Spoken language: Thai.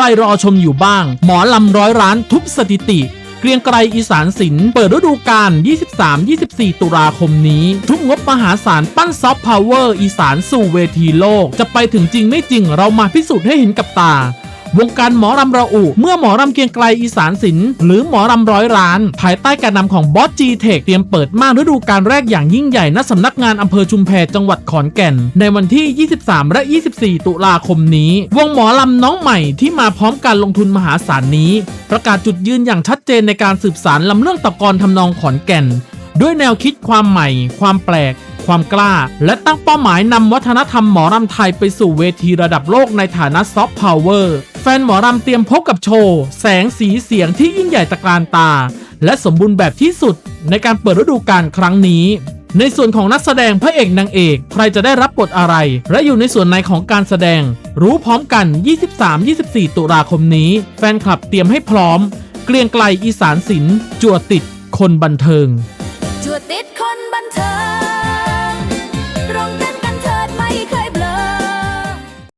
รรอชมอยู่บ้าง หมอลำร้อยร้านทุบสถิติ เกรียงไกรอีสานศิลป์เปิดฤดูกาล 23-24 ตุลาคมนี้ ทุกงบมหาศาลปั้นซอฟต์พาวเวอร์อีสานสู่เวทีโลก จะไปถึงจริงไม่จริงเรามาพิสูจน์ให้เห็นกับตา วงการหมอรำระอุ เมื่อหมอรำเกียงไกรอีสานศิลป์หรือหมอรำร้อยร้าน ภายใต้การนำของบอสจีเทคเตรียมเปิดม่านฤดูกาลแรกอย่างยิ่งใหญ่ณสำนักงานอำเภอชุมแพจังหวัดขอนแก่น ในวันที่ 23 และ 24 ตุลาคมนี้ วงหมอลำน้องใหม่ที่มาพร้อมการลงทุนมหาศาลนี้ ประกาศจุดยืนอย่างชัดเจนในการสืบสารลำเรื่องตะกอนทำนองขอนแก่น ด้วยแนวคิดความใหม่ ความแปลกความกล้า และตั้งเป้าหมายนำวัฒนธรรมหมอรำไทยไปสู่เวทีระดับโลกในฐานะซอฟต์พาวเวอร์ ฟนหมอรำเตรียมพบกับโชว์ แสงสีเสียงที่ยิ่งใหญ่ตะการตา และสมบูรณ์แบบที่สุดในการเปิดฤดูกาลครั้งนี้ ในส่วนของนักแสดงพระเอกนางเอก ใครจะได้รับบทอะไร และอยู่ในส่วนไหนของการแสดง รู้พร้อมกัน 23-24 ตุลาคมนี้ แฟนคลับเตรียมให้พร้อม เกรียงไกลอีสานศิลป์จัวติดคนบันเทิง จวดติดคนบันเทิง